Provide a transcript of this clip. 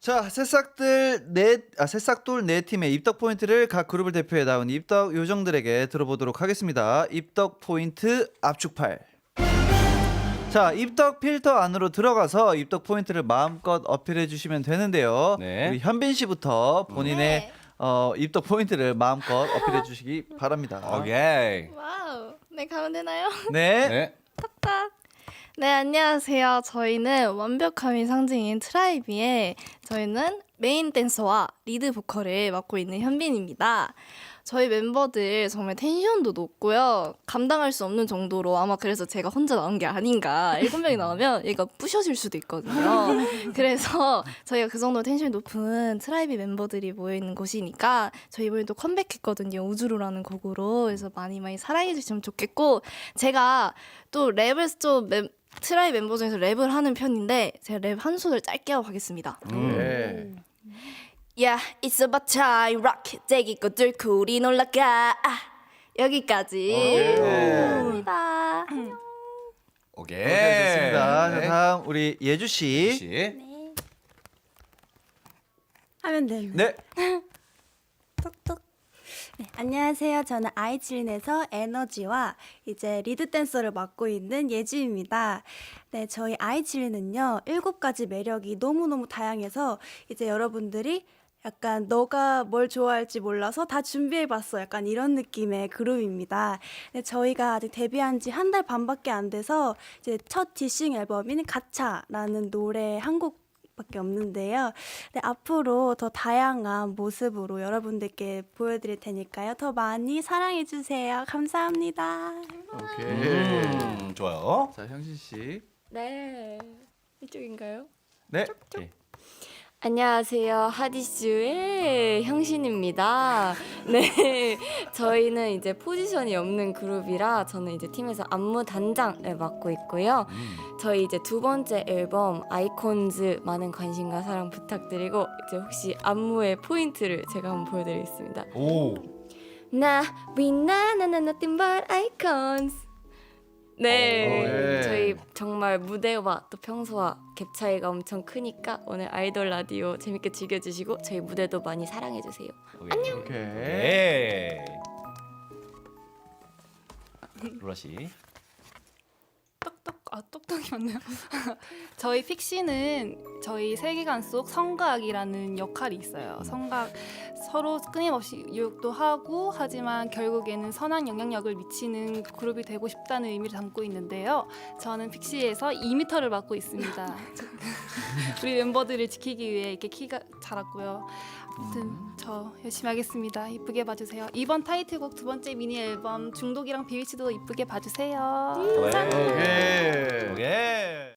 자, 새싹들 네, 아, 새싹돌 네 팀의 입덕 포인트를 각 그룹을 대표해 나온 입덕 요정들에게 들어보도록 하겠습니다. 입덕 포인트 압축팔. 자, 입덕 필터 안으로 들어가서 입덕 포인트를 마음껏 어필해 주시면 되는데요. 네. 우리 현빈 씨부터 본인의 네. 어, 입덕 포인트를 마음껏 어필해 주시기 바랍니다. 오케이. 와우. 네, 가면 되나요? 네. 네. 딱. 네, 안녕하세요. 저희는 완벽함이 상징인 트라이비의 저희는 메인 댄서와 리드 보컬을 맡고 있는 현빈입니다. 저희 멤버들 정말 텐션도 높고요. 감당할 수 없는 정도로 아마 그래서 제가 혼자 나온 게 아닌가. 일곱 명이 나오면 얘가 부셔질 수도 있거든요. 그래서 저희가 그 정도 텐션이 높은 트라이비 멤버들이 모여있는 곳이니까 저희 이번에 또 컴백했거든요. 우주로라는 곡으로. 그래서 많이 많이 사랑해주시면 좋겠고 제가 또 랩을 좀 멤- 트라이 멤버 중에서 랩을 하는 편인데 제가 랩 한 소절 짧게 하고 가겠습니다. 네. Yeah, it's about time, rock. 제기 것들 쿨이 올라가. 아, 여기까지. 감사합니다. 오케이. 네, 좋습니다. 자, 네. 다음 우리 예주 씨. 씨. 하면 되는 네. 안녕하세요. 저는 아이칠린에서 에너지와 이제 리드 댄서를 맡고 있는 예지입니다. 네, 저희 아이칠린은요 일곱 가지 매력이 너무 너무 다양해서 이제 여러분들이 약간 너가 뭘 좋아할지 몰라서 다 준비해봤어. 약간 이런 느낌의 그룹입니다. 네, 저희가 아직 데뷔한 지 한 달 반밖에 안 돼서 이제 첫 디싱 앨범인 가차라는 노래 한곡 밖에 없는데요. 네, 앞으로 더 다양한 모습으로 여러분들께 보여드릴 테니까요. 더 많이 사랑해주세요. 감사합니다. 오케이. 음, 좋아요. 자, 형신 씨. 네. 이쪽인가요? 네. 오케이. 안녕하세요. 하디슈의 형신입니다. 네. 저희는 이제 포지션이 없는 그룹이라 저는 이제 팀에서 안무 단장을 맡고 있고요. 음. 저희 이제 두 번째 앨범 아이콘즈 많은 관심과 사랑 부탁드리고 이제 혹시 안무의 포인트를 제가 한번 보여드리겠습니다. 오. 나 위나 나나 nothing but icons. 네, 오, 네. 저희 정말 무대와 또 평소와 갭 차이가 엄청 크니까 오늘 아이돌 라디오 재밌게 즐겨주시고 저희 무대도 많이 사랑해 주세요. 안녕. 오케이. 오케이. 로라 씨. 똑똑 아 똑똑이 맞나요? 저희 픽시는 저희 세계관 속 성각이라는 역할이 있어요. 성각 서로 끊임없이 유혹도 하고 하지만 결국에는 선한 영향력을 미치는 그룹이 되고 싶다는 의미를 담고 있는데요. 저는 픽시에서 2m를 맡고 있습니다. 우리 멤버들을 지키기 위해 이렇게 키가 자랐고요. 아무튼 저 열심히 하겠습니다. 이쁘게 봐주세요. 이번 타이틀곡 두 번째 미니 앨범 중독이랑 비위치도 이쁘게 봐주세요. 오케이. 오케이. 오케이.